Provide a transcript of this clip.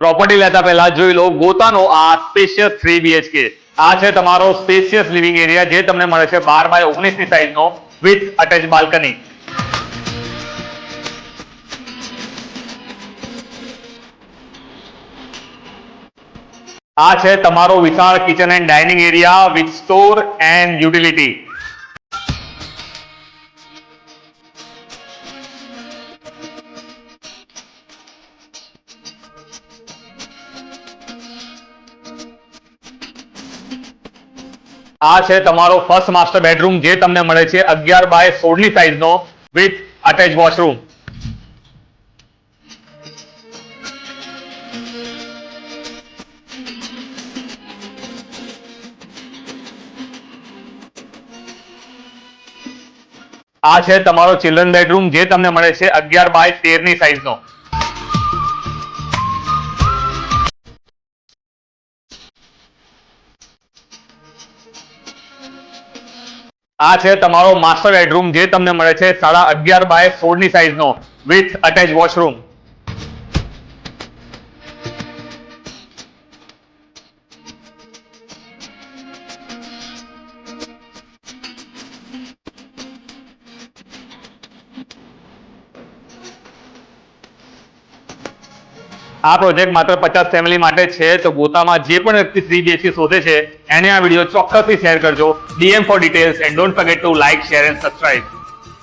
Property લેતા પહેલા જોઈ લો, ગોતાનો આ સ્પેશિયસ થ્રી બીએચકે આ છે તમારો સ્પેશિયસ લિવિંગ એરિયા જે તમને મળે છે બાર બાય ઓગણીસની સાઈઝ નો વિથ અટેચ બાલ્કની આ છે તમારો વિશાળ kitchen and dining area with store and utility આ છે તમારો ફર્સ્ટ માસ્ટર બેડરૂમ જે તમને મળે છે અગિયાર બાય સોળની સાઈઝ નો વિથ અટેચ વોશરૂમ આ છે તમારો ચિલ્ડ્રન બેડરૂમ જે તમને મળે છે અગિયાર બાય તેરની સાઈઝ નો. આ છે તમારો માસ્ટર બેડરૂમ જે તમને મળે છે સાડા અગિયાર બાય સોળની સાઈઝ નો વિથ અટેચ વોશરૂમ આ પ્રોજેક્ટ માત્ર પચાસ ફેમિલી માટે છે, તો ગોતામાં જે પણ વ્યક્તિ થ્રી શોધે છે, એને આ વીડિયો ચોક્કસથી શેર કરજો. DM for details and don't forget to like share and subscribe